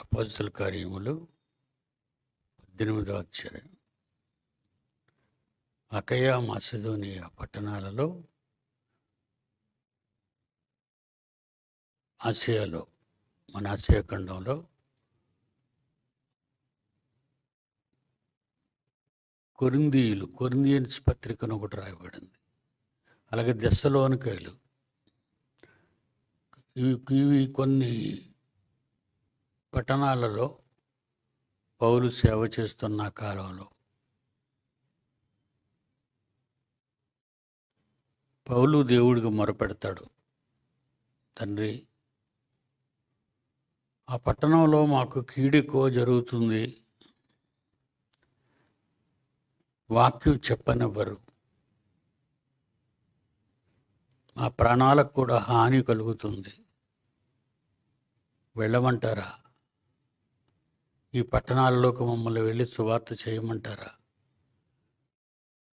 అపోస్తుల కార్యములు పద్దెనిమిదో అధ్యాయం. అకయా మాసిదోనియా పట్టణాలలో ఆసియాలో మన ఆసియా ఖండంలో కొరిందీయులు కొరిందియన్స్ పత్రికను ఒకటి రాయబడింది. అలాగే దశలోనికాయలు ఇవి ఇవి కొన్ని పట్టణాలలో పౌలు సేవ చేస్తున్న కాలంలో పౌలు దేవుడికి మొరపెడతాడు. తండ్రి ఆ పట్టణంలో మాకు కీడెక్కువ జరుగుతుంది. వాక్యం చెప్పనివ్వరు. మా ప్రాణాలకు కూడా హాని కలుగుతుంది. వెళ్ళమంటారా? ఈ పట్టణాలలోకి మమ్మల్ని వెళ్ళి సువార్త చేయమంటారా?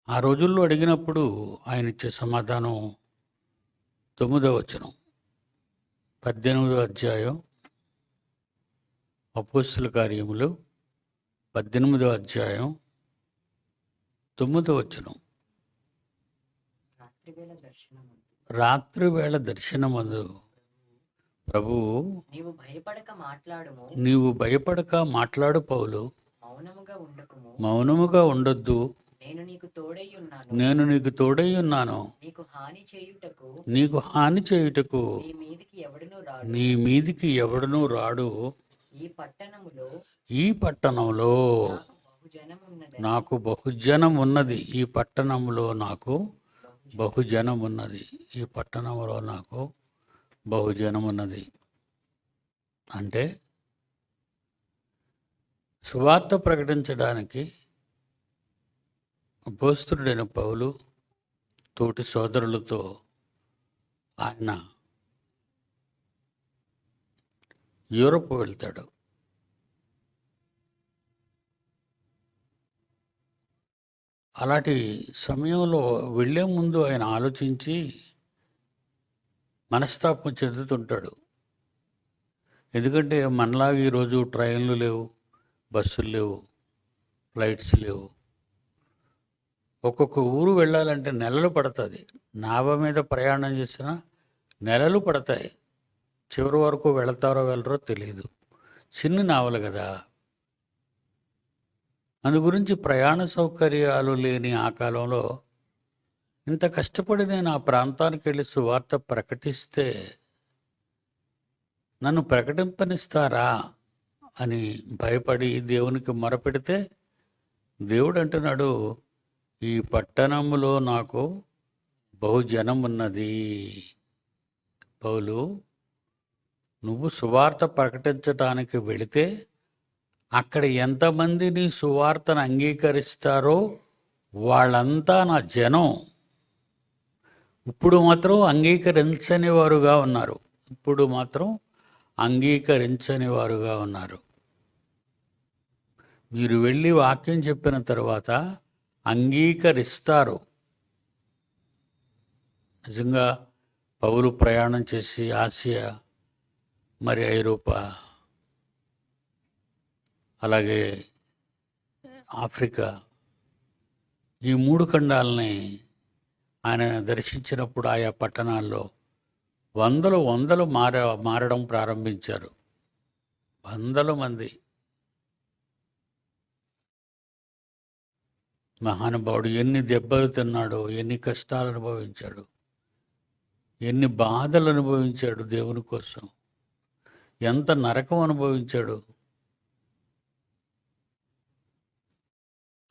ఆ రోజుల్లో అడిగినప్పుడు ఆయన ఇచ్చే సమాధానం తొమ్మిదో వచనం పద్దెనిమిదో అధ్యాయం అపోస్తుల కార్యములు పద్దెనిమిదో అధ్యాయం తొమ్మిదో వచనం. రాత్రివేళ దర్శనము రాత్రి వేళ దర్శనమందు. ప్రభువు నీవు భయపడక మాట్లాడుము. నీవు భయపడక మాట్లాడు పౌలు. మౌనముగా ఉండకుము. మౌనముగా ఉండొద్దు. నేను నీకు తోడై ఉన్నాను. నేను నీకు తోడై ఉన్నాను. నీకు హాని చేయుటకు. నీకు హాని చేయుటకు నీ మీదికి ఎవడును రాడు. నీ మీదికి ఎవడనూ రాడు. ఈ పట్టణములో ఈ పట్టణంలో నాకు బహుజనం ఉన్నది ఈ పట్టణంలో నాకు బహుజనం ఉన్నది ఈ పట్టణంలో నాకు బహుజనం ఉన్నది అంటే సువార్త ప్రకటించడానికి అపోస్తుడైన పౌలు తోటి సోదరులతో ఆయన యూరప్ వెళ్తాడు. అలాంటి సమయంలో వెళ్ళే ముందు ఆయన ఆలోచించి మనస్తాపం చెందుతుంటాడు. ఎందుకంటే మనలాగా ఈరోజు ట్రైన్లు లేవు బస్సులు లేవు ఫ్లైట్స్ లేవు. ఒక్కొక్క ఊరు వెళ్ళాలంటే నెలలు పడుతుంది. నావ మీద ప్రయాణం చేసిన నెలలు పడతాయి. చివరి వరకు వెళతారో వెళ్ళరో తెలియదు చిన్న నావలు కదా. అందు గురించి ప్రయాణ సౌకర్యాలు లేని ఆ కాలంలో ఇంత కష్టపడి నేను ఆ ప్రాంతానికి వెళ్ళి సువార్త ప్రకటిస్తే నన్ను ప్రకటింపనిస్తారా అని భయపడి దేవునికి మొరపెడితే దేవుడు అంటున్నాడు ఈ పట్టణములో నాకు బహుజనం ఉన్నది పౌలు నువ్వు సువార్త ప్రకటించడానికి వెళితే అక్కడ ఎంతమంది నీ సువార్తను అంగీకరిస్తారో వాళ్ళంతా నా జనం. ఇప్పుడు మాత్రం అంగీకరించని వారుగా ఉన్నారు. ఇప్పుడు మాత్రం అంగీకరించని వారుగా ఉన్నారు. మీరు వెళ్ళి వాక్యం చెప్పిన తర్వాత అంగీకరిస్తారు. నిజంగా పౌలు ప్రయాణం చేసి ఆసియా మరి ఐరోపా అలాగే ఆఫ్రికా ఈ మూడు ఖండాలని ఆయన దర్శించినప్పుడు ఆయా పట్టణాల్లో వందలు వందలు మార మారడం ప్రారంభించారు. వందల మంది మహానుభావుడు ఎన్ని దెబ్బలు తిన్నాడో ఎన్ని కష్టాలు అనుభవించాడు ఎన్ని బాధలు అనుభవించాడు దేవుని కోసం ఎంత నరకం అనుభవించాడు.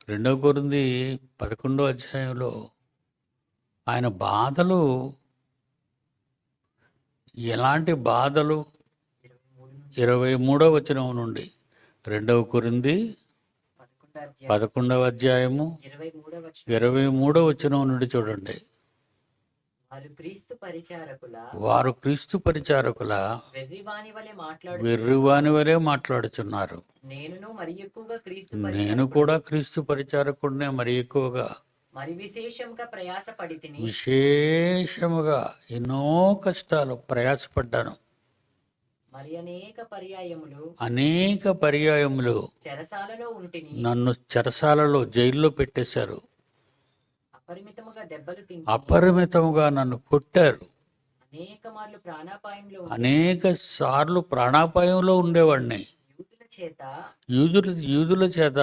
రెండో కొరింది పదకొండో అధ్యాయంలో ఆయన బాధలు ఎలాంటి బాధలు? ఇరవై ఇరవై మూడు నుంచి మూడో వచనం నుండి రెండవ కొరింది పదకొండవ అధ్యాయము ఇరవై మూడవ వచనం నుండి చూడండి. వారు క్రీస్తు పరిచారకుల వెర్రివాని వలె మాట్లాడుచున్నారు. నేను కూడా క్రీస్తు పరిచారకుడినే మరి ఎక్కువగా. మరి విశేషంగా ప్రయాసపడి విశేషముగా ఎన్నో కష్టాలు ప్రయాసపడ్డాను. మరి అనేక పర్యాయములు అనేక పర్యాయములు చెరసాలలో ఉంటిని నన్ను చెరసాలలో జైల్లో పెట్టేశారు. అపరిమితముగా దెబ్బలు తిని అపరిమితముగా నన్ను కొట్టారు. అనేక మార్లు ప్రాణాపాయంలో అనేక సార్లు ప్రాణాపాయంలో ఉండేవాడిని. చేత యూదుల యూదుల చేత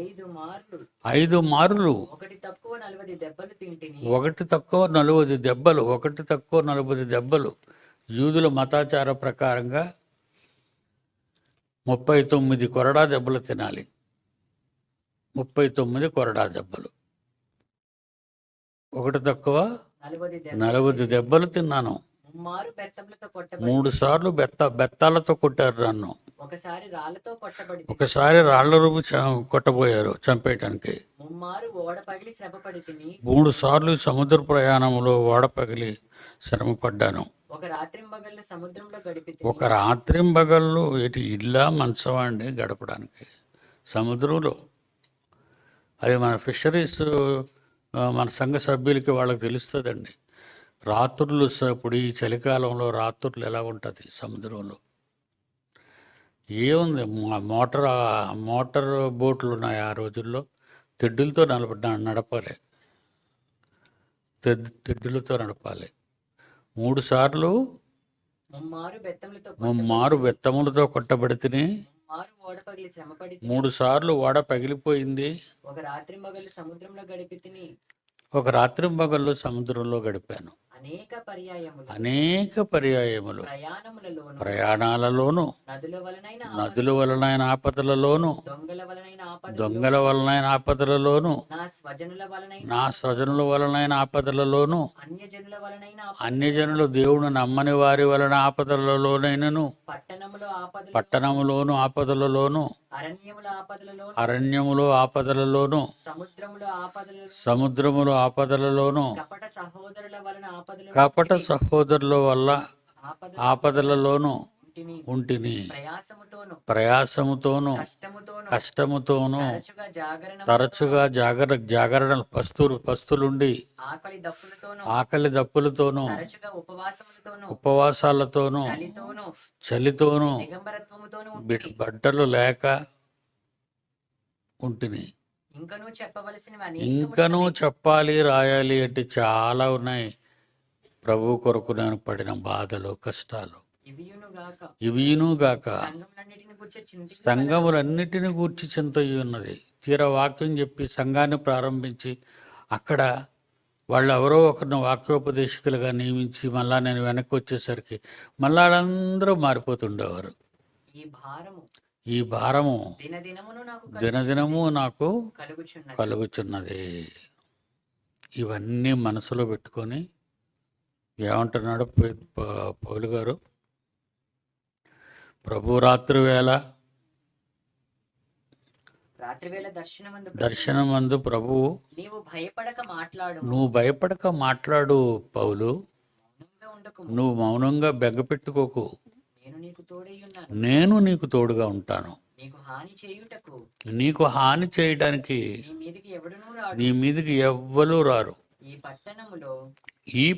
ఐదు మార్లు. ఐదు మారులు. ఒకటి తక్కువ నలభై దెబ్బలు తింటిని. ఒకటి తక్కువ నలభై దెబ్బలు ఒకటి తక్కువ నలభై దెబ్బలు. యూదుల మతాచార ప్రకారంగా ముప్పై తొమ్మిది కొరడా దెబ్బలు తినాలి. ముప్పై తొమ్మిది కొరడా దెబ్బలు. ఒకటి తక్కువ నలభై దెబ్బలు తిన్నాను. మూడు సార్లు బెత్త బెత్తాలతో కొట్టారు నన్ను. ఒకసారి రాళ్ళతో కొట్టబడి ఒకసారి రాళ్ళ రూపు కొట్టబోయారు చంపేయటానికి. ముమ్మారు ఓడ పగిలి శ్రమ మూడు సార్లు సముద్ర ప్రయాణంలో ఓడ పగిలి శ్రమ పడ్డాను ఒక రాత్రింబగళ్ళు సముద్రంలో గడిపి ఒక రాత్రింబగళ్ళు ఇటు ఇల్లా మంచమా అండి గడపడానికి? సముద్రంలో. అది మన ఫిషరీస్ మన సంఘ సభ్యులకి వాళ్ళకి తెలుస్తుందండి. రాత్రులు ఇప్పుడు ఈ చలికాలంలో రాత్రులు ఎలా ఉంటుంది సముద్రంలో? ఏముంది? మోటార్ మోటార్ బోట్లు ఉన్నాయి ఆ రోజుల్లో? తెడ్డులతో నడప నడపాలి. తెడ్ తెడ్డులతో నడపాలి. మూడు సార్లు మారు బెత్తములతో పడి మూడు సార్లు ఓడ పగిలిపోయింది. ఒక రాత్రింబగళ్ళు సముద్రంలో గడిపి తిని ఒక రాత్రింబగళ్ళు సముద్రంలో గడిపాను. అనేక పర్యాయములు. అనేక పర్యాయములు. ప్రయాణములలోను ప్రయాణాలలోను నదుల వలనైన నదుల వలనైన ఆపదలలోను దొంగల వలనైన ఆపద దొంగల వలనైన ఆపదలలోను నా స్వజనుల వలనైన నా స్వజనుల వలనైన ఆపదలలోను అన్యజనుల వలనైన ఆపద అన్యజనులు దేవుడు నమ్మని వారి వలన ఆపదలలోనైనను పట్టణములో ఆపదలు. పట్టణములోను ఆపదలలోను అరణ్యముల ఆపదలలో అరణ్యములో ఆపదలలోను సముద్రములో ఆపదలలో సముద్రములో ఆపదలలోను కపట సహోదరుల వలన కపట సహోదరుల వల్ల ఆపద ఆపదలలోను ఉంటిని ప్రయాసముతోను కష్టముతోను తరచుగా జాగర జాగరణ పస్తులు పస్తులుండి ఆకలి దప్పులతోను ఉపవాసాలతోను చలితోను బట్టలు లేక ఉంటిని. ఇంకనూ చెప్పవలసినవి ఇంకనూ చెప్పాలి రాయాలి అంటే చాలా ఉన్నాయి. ప్రభు కొరకు నేను పడిన బాధలు కష్టాలు ఇవియును గాక. ఇవిను గాక. సంఘములన్నిటిని గురించి చింతి సంఘములన్నిటిని గూర్చి చింతయ్యి ఉన్నది. తీర వాక్యం చెప్పి సంఘాన్ని ప్రారంభించి అక్కడ వాళ్ళు ఎవరో ఒకరిని వాక్యోపదేశకులుగా నియమించి మళ్ళా నేను వెనక్కి వచ్చేసరికి మళ్ళా వాళ్ళందరూ మారిపోతుండేవారు. ఈ భారము దినదినము నాకు కలుగుచున్నది. ఇవన్నీ మనసులో పెట్టుకొని ఏమంటున్నాడు పౌలు గారు? ప్రభు రాత్రి వేళ దర్శనమందు దర్శనమందు ప్రభువు నీవు భయపడక మాట్లాడు. నువ్వు భయపడక మాట్లాడు పౌలు. నువ్వు మౌనంగా బెగ్గపెట్టుకోకు. నేను నీకు తోడై ఉన్నాను. నేను నీకు తోడుగా ఉంటాను. నీకు హాని చేయడానికి నీ మీదకి ఎవ్వరూ రారు. ఈ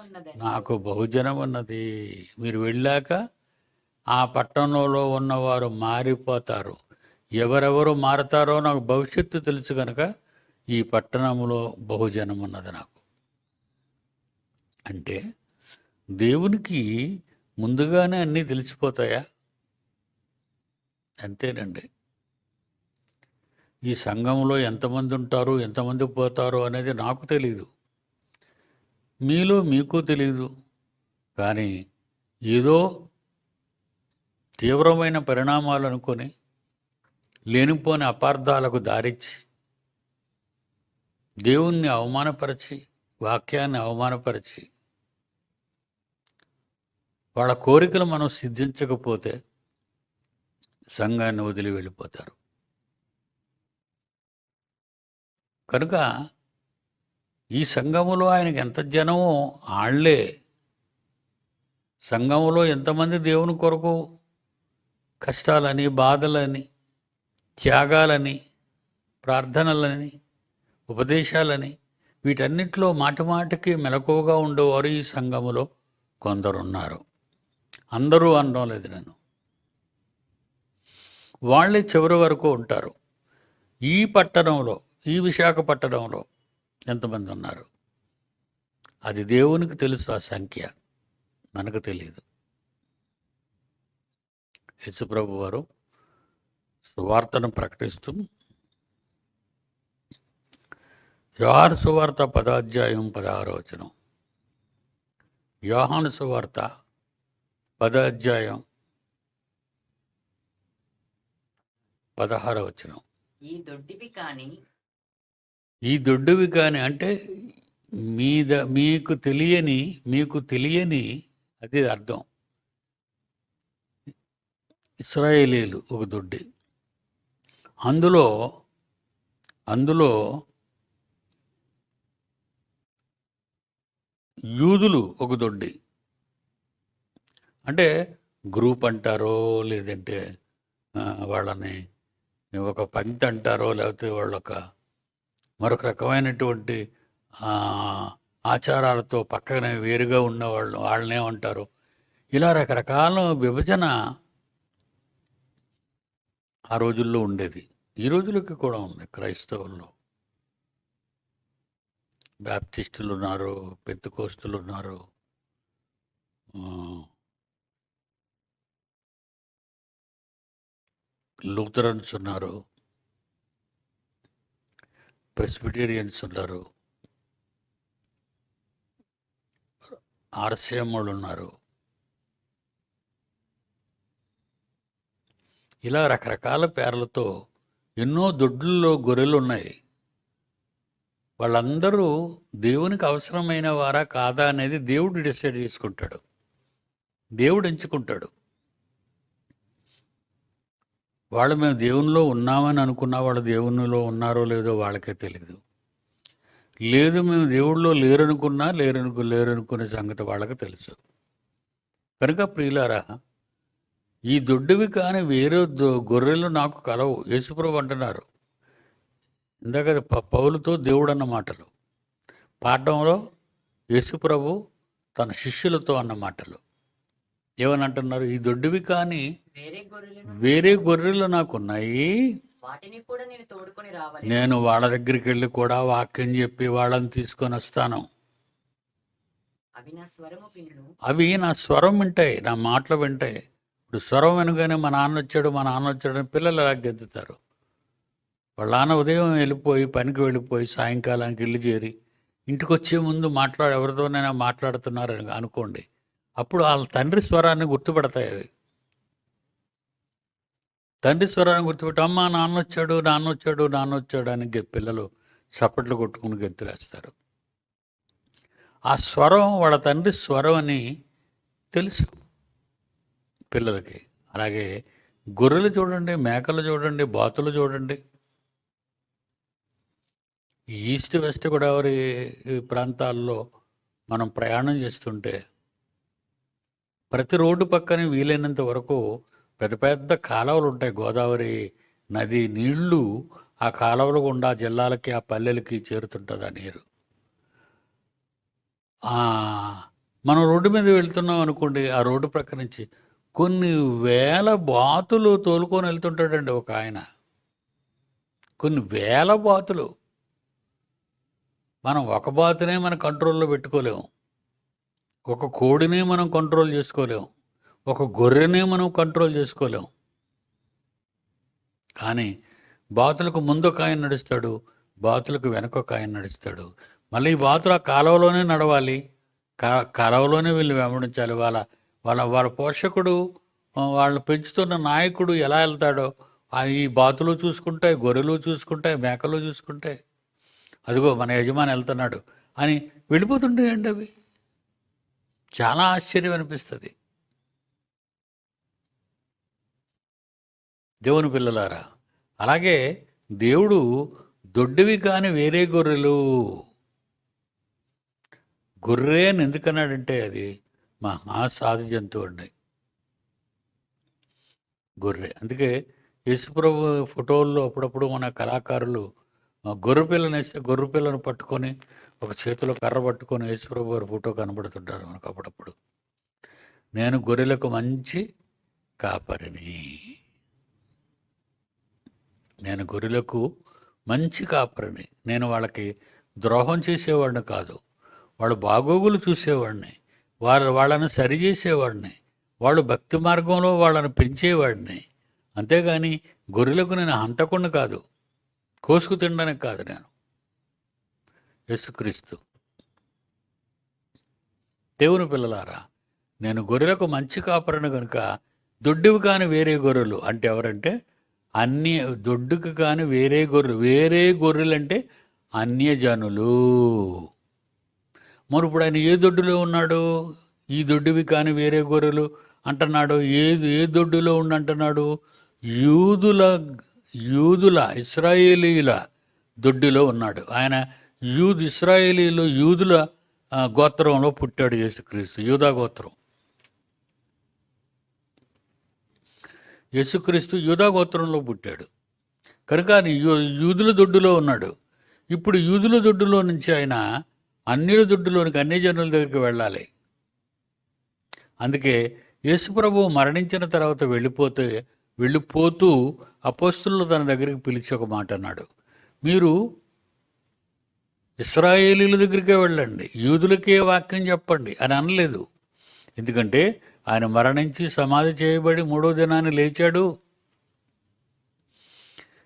ఉన్నదని నాకు బహుజనం ఉన్నది. మీరు వెళ్ళాక ఆ పట్టణంలో ఉన్నవారు మారిపోతారు. ఎవరెవరు మారతారో నాకు భవిష్యత్తు తెలుసు కనుక ఈ పట్టణంలో బహుజనం ఉన్నది నాకు. అంటే దేవునికి ముందుగానే అన్నీ తెలిసిపోతాయా? అంతేనండి. ఈ సంఘంలో ఎంతమంది ఉంటారు ఎంతమంది పోతారు అనేది నాకు తెలియదు మీలో మీకు తెలియదు కానీ ఏదో తీవ్రమైన పరిణామాలు అనుకొని లేనిపోని అపార్థాలకు దారిచ్చి దేవుణ్ణి అవమానపరిచి వాక్యాన్ని అవమానపరిచి వాళ్ళ కోరికలు మనం సిద్ధించకపోతే సంఘాన్ని వదిలి వెళ్ళిపోతారు. కనుక ఈ సంఘములో ఆయనకి ఎంత జనమో ఆళ్ళే. సంఘములో ఎంతమంది దేవుని కొరకు కష్టాలని బాధలని త్యాగాలని ప్రార్థనలని ఉపదేశాలని వీటన్నిటిలో మాటి మాటికి మెలకువగా ఉండేవారు ఈ సంఘములో కొందరున్నారు. అందరూ అనడం లేదు నేను వాళ్ళే చివరి వరకు ఉంటారు. ఈ పట్టణంలో ఈ విశాఖపట్టణంలో ఎంతమంది ఉన్నారు? అది దేవునికి తెలుసు ఆ సంఖ్య. మనకు తెలియదు యేసుప్రభు వారు సువార్తను ప్రకటిస్తూ యోహాను సువార్త పదాధ్యాయం పదహారో వచనం. యోహాను సువార్త పదాధ్యాయం పదహారో వచనం. ఈ దొడ్డివి కానీ ఈ దొడ్డువి కానీ అంటే మీద మీకు తెలియని మీకు తెలియని అది అర్థం. ఇస్రాయేలీలు ఒక దొడ్డి. అందులో అందులో యూదులు ఒక దొడ్డి. అంటే గ్రూప్ అంటారో లేదంటే వాళ్ళని ఒక పంక్తి అంటారో లేకపోతే వాళ్ళొక మరొక రకమైనటువంటి ఆచారాలతో పక్కనే వేరుగా ఉన్నవాళ్ళు వాళ్ళనేమంటారు ఇలా రకరకాల విభజన ఆ రోజుల్లో ఉండేది. ఈ రోజులకి కూడా ఉంది క్రైస్తవుల్లో. బ్యాప్టిస్టులు ఉన్నారు పెత్తుకోస్తులు ఉన్నారు లూథరన్స్ ఉన్నారు. ప్రెస్బిటేరియన్స్ ఉన్నారు. ఆర్సీఎం వాళ్ళు ఉన్నారు. ఇలా రకరకాల పేర్లతో ఎన్నో దొడ్లలో గొర్రెలు ఉన్నాయి. వాళ్ళందరూ దేవునికి అవసరమైన వారా కాదా అనేది దేవుడు డిసైడ్ చేసుకుంటాడు. దేవుడు ఎంచుకుంటాడు. వాళ్ళు మేము దేవునిలో ఉన్నామని అనుకున్నా వాళ్ళు దేవునిలో ఉన్నారో లేదో వాళ్ళకే తెలియదు లేదు మేము దేవుళ్ళో లేరనుకున్నా లేరనుకు లేరనుకునే సంగతి వాళ్ళకి తెలుసు. కనుక ప్రియులారా ఈ దొడ్డివి కానీ వేరే దొ- గొర్రెలు నాకు కలవు. యేసుప్రభు అంటున్నారు. ఇందాక ప- పౌలుతో దేవుడు అన్న మాటలు. పాఠంలో యేసుప్రభు తన శిష్యులతో అన్న మాటలు. ఏమని అంటున్నారు ఈ దొడ్డివి కానీ వేరే గొర్రెలు నాకున్నాయి. వాటిని కూడా నేను వాళ్ళ దగ్గరికి వెళ్ళి కూడా వాక్యం చెప్పి వాళ్ళని తీసుకొని వస్తాను. అవి నా స్వరం వింటాయి నా మాటలు వింటాయి. ఇప్పుడు స్వరం వినగానే మా నాన్న వచ్చాడు మా నాన్న వచ్చాడు అని పిల్లలు ఎలా గెంతుతారు? వాళ్ళ నాన్న ఉదయం వెళ్ళిపోయి పనికి వెళ్ళిపోయి సాయంకాలానికి ఇల్లు చేరి ఇంటికి వచ్చే ముందు మాట్లాడు ఎవరితోనైనా మాట్లాడుతున్నారని అనుకోండి. అప్పుడు వాళ్ళ తండ్రి స్వరాన్ని గుర్తుపడతాయి అవి. తండ్రి స్వరాన్ని గుర్తుపెట్టి అమ్మ నాన్న వచ్చాడు నాన్న వచ్చాడు నాన్న వచ్చాడు అని పిల్లలు చప్పట్లు కొట్టుకుని గెంతులేస్తారు ఆ స్వరం వాళ్ళ తండ్రి స్వరం అని తెలుసు పిల్లలకి. అలాగే గొర్రెలు చూడండి మేకలు చూడండి బాతులు చూడండి. ఈస్ట్ వెస్ట్ గోదావరి ప్రాంతాల్లో మనం ప్రయాణం చేస్తుంటే ప్రతి రోడ్డు పక్కన వీలైనంత వరకు పెద్ద పెద్ద కాలువలు ఉంటాయి. గోదావరి నది నీళ్ళు ఆ కాలువలు గుండా జిల్లాలకి ఆ పల్లెలకి చేరుతుంటుంది ఆ నీరు. మనం రోడ్డు మీద వెళ్తున్నాం అనుకోండి ఆ రోడ్డు ప్రక్క నుంచి కొన్ని వేల బాతులు తోలుకొని వెళ్తుంటాడండి ఒక ఆయన. కొన్ని వేల బాతులు. మనం ఒక బాతునే మన కంట్రోల్లో పెట్టుకోలేము. ఒక కోడినే మనం కంట్రోల్ చేసుకోలేం. ఒక గొర్రెనే మనం కంట్రోల్ చేసుకోలేం. కానీ బాతులకు ముందు ఒక ఆయన నడుస్తాడు బాతులకు వెనక ఒక ఆయన నడుస్తాడు. మళ్ళీ ఈ బాతులు ఆ కాలువలోనే నడవాలి. కా కాలువలోనే వీళ్ళు వెంబడించాలి. వాళ్ళ వాళ్ళ వాళ్ళ పోషకుడు వాళ్ళు పెంచుతున్న నాయకుడు ఎలా వెళ్తాడో ఆ ఈ బాతులు చూసుకుంటాయి గొర్రెలు చూసుకుంటాయి మేకలు చూసుకుంటాయి. అదిగో మన యజమాని వెళ్తున్నాడు అని వెళ్ళిపోతుంటాయండి అవి. చాలా ఆశ్చర్యం అనిపిస్తుంది. దేవుని పిల్లలారా అలాగే దేవుడు దొడ్డివి కాని వేరే గొర్రెలు. గొర్రె అని ఎందుకన్నాడంటే అది మహా సాధు జంతువు అండి గొర్రె. అందుకే యేసుప్రభు ఫోటోల్లో అప్పుడప్పుడు మన కళాకారులు గొర్రె పిల్లని వేస్తే గొర్రె పిల్లను పట్టుకొని ఒక చేతిలో కర్ర పట్టుకొని యేసుప్రభు గారి ఫోటో కనబడుతుంటారు మనకు అప్పుడప్పుడు. నేను గొర్రెలకు మంచి కాపరిని. నేను గొర్రెలకు మంచి కాపరిని. నేను వాళ్ళకి ద్రోహం చేసేవాడిని కాదు. వాళ్ళు బాగోగులు చూసేవాడిని. వాళ్ళ వాళ్ళని సరిచేసేవాడిని వాళ్ళు భక్తి మార్గంలో వాళ్ళని పెంచేవాడిని. అంతేగాని గొర్రెలకు నేను హంతకుండా కాదు. కోసుకు తినడానికి కాదు నేను. యేసుక్రీస్తు. దేవుని పిల్లలారా నేను గొర్రెలకు మంచి కాపరను కనుక దొడ్డివి కాని వేరే గొర్రెలు అంటే ఎవరంటే అన్య దొడ్డుకు కాని వేరే గొర్రెలు వేరే గొర్రెలు అంటే అన్యజనులు. మరి ఇప్పుడు ఆయన ఏ దొడ్డులో ఉన్నాడు? ఈ దొడ్డివి కాని వేరే గొర్రెలు అంటున్నాడు. ఏ ఏ దొడ్డులో ఉండి అంటున్నాడు యూదుల యూదుల ఇస్రాయేలీల దొడ్డిలో ఉన్నాడు. ఆయన యూద్ ఇస్రాయేలీలు యూదుల గోత్రంలో పుట్టాడు యేసుక్రీస్తు యూదా గోత్రం. యేసుక్రీస్తు యూదా గోత్రంలో పుట్టాడు. కనుక యూ- యూదుల దొడ్డులో ఉన్నాడు. ఇప్పుడు యూదుల దొడ్డులో నుంచి ఆయన అన్నిల దొడ్డులోనికి అన్ని జనుల దగ్గరికి వెళ్ళాలి. అందుకే యేసుప్రభు మరణించిన తర్వాత వెళ్ళిపోతే వెళ్ళిపోతూ అపోస్తులు తన దగ్గరికి పిలిచి ఒక మాట అన్నాడు. మీరు ఇస్రాయేలీల దగ్గరికే వెళ్ళండి. యూదులకే వాక్యం చెప్పండి అని అనలేదు. ఎందుకంటే ఆయన మరణించి సమాధి చేయబడి మూడో దినాన్ని లేచాడు.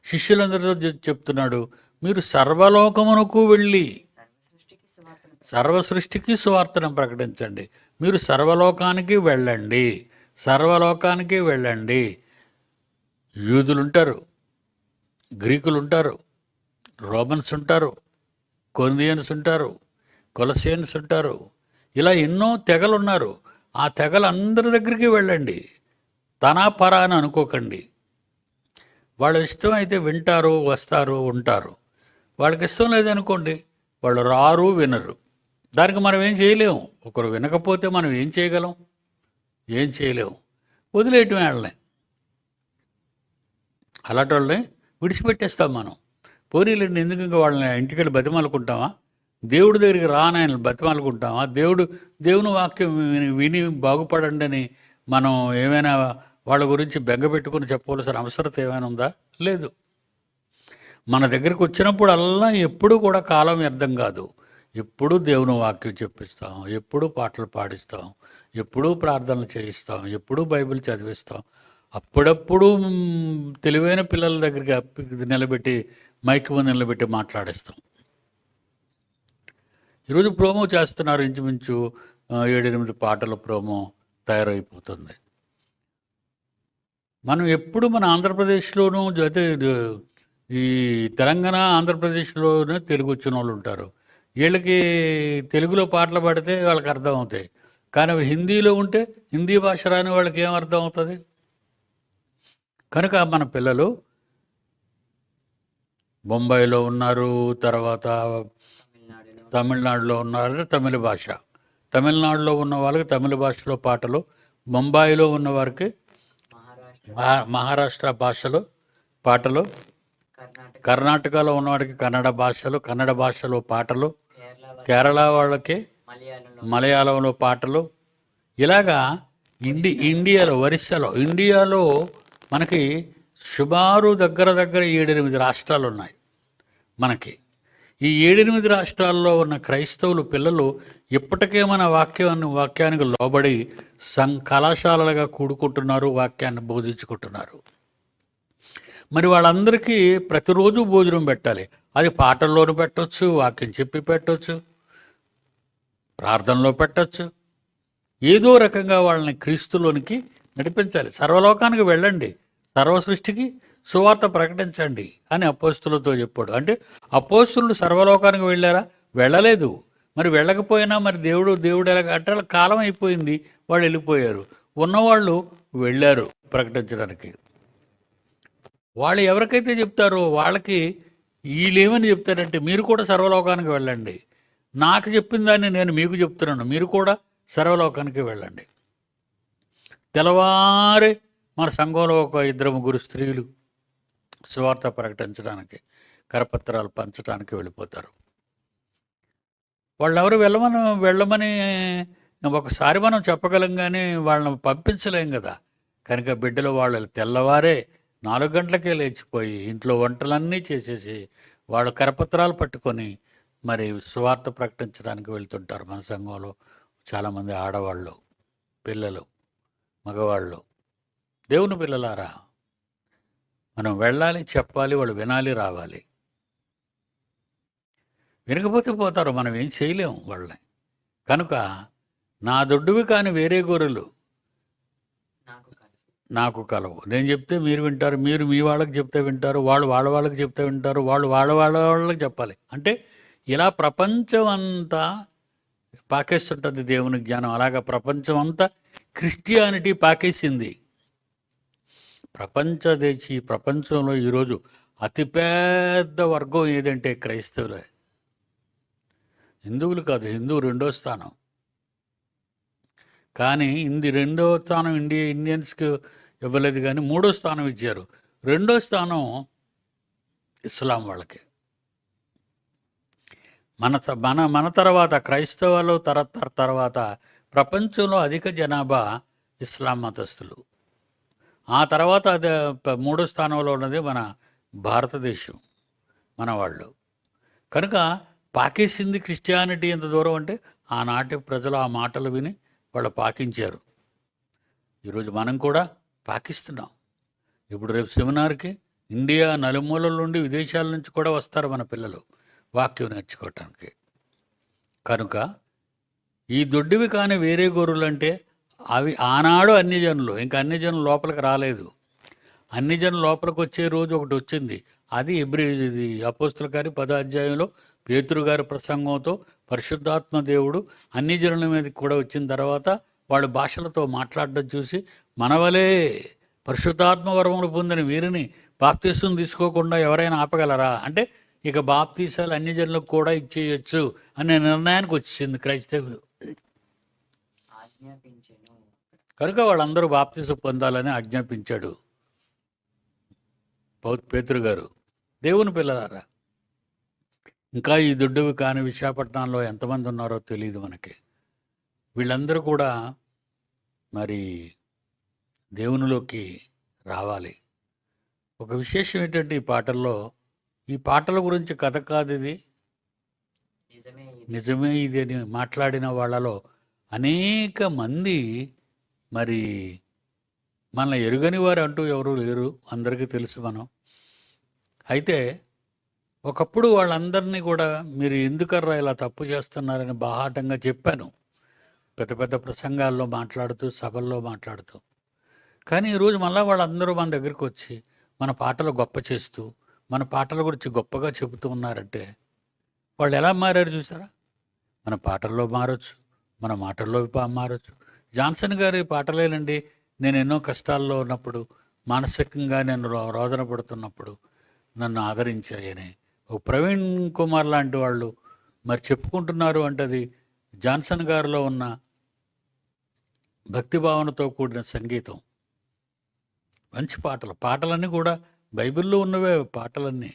శిష్యులందరితో చెప్తున్నాడు మీరు సర్వలోకమునకు వెళ్ళి సర్వ సృష్టికి సువార్తను ప్రకటించండి. మీరు సర్వలోకానికి వెళ్ళండి. సర్వలోకానికి వెళ్ళండి. యూదులుంటారు గ్రీకులు ఉంటారు రోమన్స్ ఉంటారు కొందియన్స్ ఉంటారు కొలసియన్స్ ఉంటారు ఇలా ఎన్నో తెగలు ఉన్నారు ఆ తెగలు అందరి దగ్గరికి వెళ్ళండి. తనా పరా అని అనుకోకండి. వాళ్ళ ఇష్టం అయితే వింటారు వస్తారు ఉంటారు. వాళ్ళకి ఇష్టం లేదనుకోండి వాళ్ళు రారు వినరు. దానికి మనం ఏం చేయలేము ఒకరు వినకపోతే మనం ఏం చేయగలం? ఏం చేయలేము వదిలేయటం వాళ్ళని. అలాంటి వాళ్ళని విడిచిపెట్టేస్తాం మనం. పోనీలండి ఎందుకు ఇంకా వాళ్ళని ఇంటికెళ్ళి బతిమాలుకుంటామా దేవుడి దగ్గరికి రానాయన బతిమాలుకుంటామా దేవుడు దేవుని వాక్యం విని విని బాగుపడండి అని మనం ఏమైనా వాళ్ళ గురించి బెంగ పెట్టుకుని చెప్పవలసిన అవసరం ఏమైనా ఉందా? లేదు. మన దగ్గరికి వచ్చినప్పుడు అల్లా ఎప్పుడు కూడా కాలం వ్యర్థం కాదు. ఎప్పుడు దేవుని వాక్యం చెప్పిస్తాం ఎప్పుడు పాటలు పాడిస్తాం ఎప్పుడూ ప్రార్థనలు చేయిస్తాం ఎప్పుడూ బైబిల్ చదివిస్తాం. అప్పుడప్పుడు తెలివైన పిల్లల దగ్గరికి నిలబెట్టి మైక్ ముందు నిలబెట్టి మాట్లాడిస్తాం. ఈరోజు ప్రోమో చేస్తున్నారు ఇంచుమించు ఏడెనిమిది పాటల ప్రోమో తయారైపోతుంది. మనం ఎప్పుడు మన ఆంధ్రప్రదేశ్లోనూ అయితే ఈ తెలంగాణ ఆంధ్రప్రదేశ్లోనే తెలుగు వచ్చిన వాళ్ళు ఉంటారు. వీళ్ళకి తెలుగులో పాటలు పాడితే వాళ్ళకి అర్థం అవుతాయి. కానీ అవి హిందీలో ఉంటే హిందీ భాష రాని వాళ్ళకి ఏం అర్థం అవుతుంది? కనుక మన పిల్లలు బొంబాయిలో ఉన్నారు తర్వాత తమిళనాడులో ఉన్నారు తమిళ భాష. తమిళనాడులో ఉన్న వాళ్ళకి తమిళ భాషలో పాటలు బొంబాయిలో ఉన్న వారికి మహారాష్ట్ర మహా- మహారాష్ట్ర భాషలో పాటలు కర్ణాటకలో ఉన్నవాడికి కన్నడ భాషలు కన్నడ భాషలో పాటలు కేరళ వాళ్ళకి మలయాళంలో పాటలు. ఇలాగా ఇండి ఇండియాలో ఒరిస్సాలో ఇండియాలో మనకి సుమారు దగ్గర దగ్గర ఏడెనిమిది రాష్ట్రాలు ఉన్నాయి మనకి. ఈ ఏడెనిమిది రాష్ట్రాల్లో ఉన్న క్రైస్తవులు పిల్లలు ఇప్పటికే మన వాక్యాన్ని వాక్యానికి లోబడి సం కళాశాలలుగా కూడుకుంటున్నారు వాక్యాన్ని బోధించుకుంటున్నారు. మరి వాళ్ళందరికీ ప్రతిరోజు భోజనం పెట్టాలి. అది పాటల్లోనూ పెట్టొచ్చు వాక్యం చెప్పి పెట్టవచ్చు ప్రార్థనలో పెట్టచ్చు. ఏదో రకంగా వాళ్ళని క్రీస్తులోనికి నడిపించాలి. సర్వలోకానికి వెళ్ళండి. సర్వ సృష్టికి సువార్త ప్రకటించండి అని అపోస్తులతో చెప్పాడు. అంటే అపోస్తులు సర్వలోకానికి వెళ్ళారా? వెళ్ళలేదు. మరి వెళ్ళకపోయినా మరి దేవుడు దేవుడు ఎలా అంటే కాలం అయిపోయింది. వాళ్ళు వెళ్ళిపోయారు. ఉన్నవాళ్ళు వెళ్ళారు ప్రకటించడానికి. వాళ్ళు ఎవరికైతే చెప్తారో వాళ్ళకి వీళ్ళేమని చెప్తారంటే మీరు కూడా సర్వలోకానికి వెళ్ళండి. నాకు చెప్పిన దాన్ని నేను మీకు చెప్తున్నాను. మీరు కూడా సర్వలోకానికి వెళ్ళండి. తెల్లవారే మన సంఘంలో ఒక ఇద్దరు ముగ్గురు స్త్రీలు సువార్త ప్రకటించడానికి కరపత్రాలు పంచడానికి వెళ్ళిపోతారు. వాళ్ళు ఎవరు వెళ్ళమని వెళ్ళమని ఒకసారి మనం చెప్పగలం కానీ వాళ్ళని పంపించలేం కదా. కనుక బిడ్డలు వాళ్ళు తెల్లవారే నాలుగు గంటలకే లేచిపోయి ఇంట్లో వంటలన్నీ చేసేసి వాళ్ళు కరపత్రాలు పట్టుకొని మరి స్వార్థ ప్రకటించడానికి వెళ్తుంటారు మన సంఘంలో. చాలామంది ఆడవాళ్ళు పిల్లలు మగవాళ్ళు. దేవుని పిల్లలారా మనం వెళ్ళాలి చెప్పాలి వాళ్ళు వినాలి రావాలి. వినకపోతే పోతారు మనం ఏం చేయలేము వాళ్ళని. కనుక నా దొడ్డువి కాని వేరే గొర్రెలు నాకు నాకు కలవు. నేను చెప్తే మీరు వింటారు మీరు మీ వాళ్ళకి చెప్తే వింటారు వాళ్ళు వాళ్ళ వాళ్ళకి చెప్తే వింటారు వాళ్ళు వాళ్ళ వాళ్ళ వాళ్ళకి చెప్పాలి. అంటే ఇలా ప్రపంచం అంతా పాకేస్తుంటుంది దేవుని జ్ఞానం. అలాగా ప్రపంచం అంతా క్రిస్టియానిటీ పాకేసింది. ప్రపంచ దేశీ ప్రపంచంలో ఈరోజు అతిపెద్ద వర్గం ఏదంటే క్రైస్తవులే. హిందువులు కాదు హిందువు రెండో స్థానం. కానీ ఇంది రెండో స్థానం ఇండియా ఇండియన్స్కి ఇవ్వలేదు కానీ మూడో స్థానం ఇచ్చారు. రెండో స్థానం ఇస్లాం వాళ్ళకి. మన త- మన మన తర్వాత క్రైస్తవులు తర తర- తర్వాత ప్రపంచంలో అధిక జనాభా ఇస్లాం మతస్థులు. ఆ తర్వాత అది మూడో స్థానంలో ఉన్నది మన భారతదేశం మన వాళ్ళు. కనుక పాకేసింది క్రిస్టియానిటీ ఎంత దూరం అంటే ఆనాటి ప్రజలు ఆ మాటలు విని వాళ్ళు పాకించారు. ఈరోజు మనం కూడా పాకిస్తున్నాం. ఇప్పుడు రేపు సెమినార్కి ఇండియా నలుమూలల నుండి విదేశాల నుంచి కూడా వస్తారు మన పిల్లలు వాక్యం నేర్చుకోవటానికి. కనుక ఈ దొడ్డివి కానీ వేరే గొర్రెలు అంటే అవి ఆనాడు అన్ని జనులు ఇంకా అన్ని జనులు లోపలికి రాలేదు. అన్ని జనులు లోపలికి వచ్చే రోజు ఒకటి వచ్చింది. అది ఎబ్రి ఇది అపోస్తుల గారి పదాధ్యాయంలో పేతురు గారి ప్రసంగంతో పరిశుద్ధాత్మ దేవుడు అన్ని జనుల మీదకి కూడా వచ్చిన తర్వాత వాళ్ళు భాషలతో మాట్లాడడం చూసి మనవలే పరిశుద్ధాత్మ వరములు పొందిన వీరిని బాప్తీసం తీసుకోకుండా ఎవరైనా ఆపగలరా? అంటే ఇక బాప్తీసాలు అన్ని జనులకు కూడా ఇచ్చేయచ్చు అనే నిర్ణయానికి వచ్చింది క్రైస్తవులు. కనుక వాళ్ళందరూ బాప్తీసం పొందాలని ఆజ్ఞాపించాడు పౌత్ పేతురు గారు. దేవుని పిల్లలారా ఇంకా ఈ దుడ్డువి కాని విశాఖపట్నంలో ఎంతమంది ఉన్నారో తెలియదు మనకి. వీళ్ళందరూ కూడా మరి దేవునిలోకి రావాలి. ఒక విశేషం ఏంటంటే ఈ పాటల్లో ఈ పాటల గురించి కథ కాదు ఇది. నిజమే ఇది అని మాట్లాడిన వాళ్ళలో అనేక మంది మరి మన ఎరుగని వారు అంటూ ఎవరూ లేరు. అందరికీ తెలుసు మనం. అయితే ఒకప్పుడు వాళ్ళందరినీ కూడా మీరు ఎందుకర్రా ఇలా తప్పు చేస్తున్నారని బాహాటంగా చెప్పాను. పెద్ద పెద్ద ప్రసంగాల్లో మాట్లాడుతూ సభల్లో మాట్లాడుతూ. కానీ ఈరోజు మళ్ళీ వాళ్ళందరూ మన దగ్గరికి వచ్చి మన పాటలు గొప్ప చేస్తూ మన పాటల గురించి గొప్పగా చెబుతూ ఉన్నారంటే వాళ్ళు ఎలా మారారు చూసారా? మన పాటల్లో మారచ్చు మన మాటల్లో మారచ్చు మారొచ్చు. జాన్సన్ గారి పాటలేనండి. నేను ఎన్నో కష్టాల్లో ఉన్నప్పుడు మానసికంగా నేను రో- రోదన పడుతున్నప్పుడు నన్ను ఆదరించాయని. ఓ ప్రవీణ్ కుమార్ లాంటి వాళ్ళు మరి చెప్పుకుంటున్నారు అంటే అది జాన్సన్ గారిలో ఉన్న భక్తి భావనతో కూడిన సంగీతం. మంచి పాటలు. పాటలన్నీ కూడా బైబిల్లో ఉన్నవే పాటలన్నీ.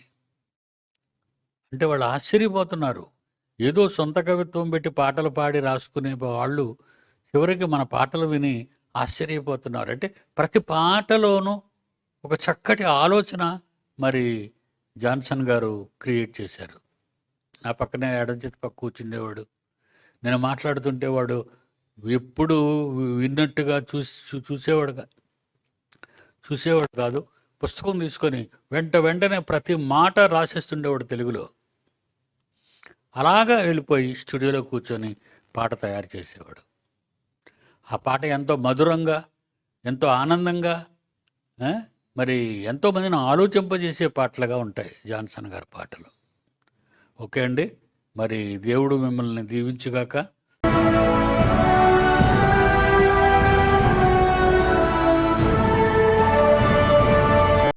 అంటే వాళ్ళు ఆశ్చర్యపోతున్నారు. ఏదో సొంత కవిత్వం పెట్టి పాటలు పాడి రాసుకునే వాళ్ళు చివరికి మన పాటలు విని ఆశ్చర్యపోతున్నారు. అంటే ప్రతి పాటలోనూ ఒక చక్కటి ఆలోచన మరి జాన్సన్ గారు క్రియేట్ చేశారు. నా పక్కనే ఎడం చేతి పక్క కూర్చుండేవాడు. నేను మాట్లాడుతుంటే వాడు ఎప్పుడు విన్నట్టుగా చూసి చూ- చూసేవాడు చూసేవాడు కాదు. పుస్తకం తీసుకొని వెంట వెంటనే ప్రతి మాట రాసేస్తుండేవాడు తెలుగులో. అలాగా వెళ్ళిపోయి స్టూడియోలో కూర్చొని పాట తయారు చేసేవాడు. ఆ పాట ఎంతో మధురంగా ఎంతో ఆనందంగా మరి ఎంతో మందిని ఆలోచింపజేసే పాటలుగా ఉంటాయి జాన్సన్ గారి పాటలు. ఓకే అండి. మరి దేవుడు మిమ్మల్ని దీవించుగాక.